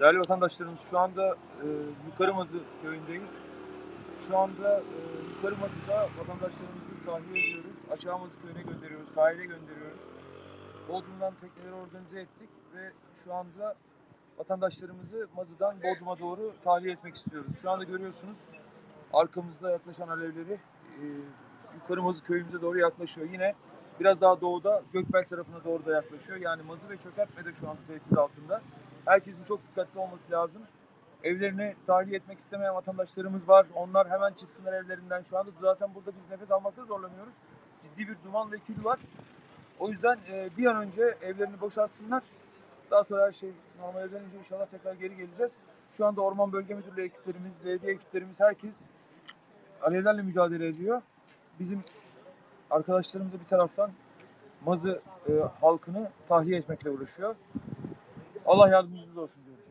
Değerli vatandaşlarımız şu anda e, Yukarı Mazı köyündeyiz. Şu anda e, Yukarı Mazı'da vatandaşlarımızı tahliye ediyoruz. Aşağı Mazı köyüne gönderiyoruz, sahile gönderiyoruz. Bodrum'dan tekneleri organize ettik ve şu anda vatandaşlarımızı Mazı'dan Bodrum'a doğru tahliye etmek istiyoruz. Şu anda görüyorsunuz arkamızda yaklaşan alevleri e, Yukarı Mazı köyümüze doğru yaklaşıyor. Yine biraz daha doğuda Gökbel tarafına doğru da yaklaşıyor. Yani Mazı ve Çökertme de şu anda tehdit altında. Herkesin çok dikkatli olması lazım. Evlerini tahliye etmek istemeyen vatandaşlarımız var. Onlar hemen çıksınlar evlerinden. Şu anda zaten burada biz nefes almakta zorlanıyoruz. Ciddi bir duman ve kül var. O yüzden e, bir an önce evlerini boşaltsınlar. Daha sonra her şey normale dönünce inşallah tekrar geri geleceğiz. Şu anda Orman Bölge Müdürlüğü ekiplerimiz, belediye ekiplerimiz herkes alevlerle mücadele ediyor. Bizim arkadaşlarımız da bir taraftan Mazı e, halkını tahliye etmekle uğraşıyor. Allah yardımcımız olsun diyorum.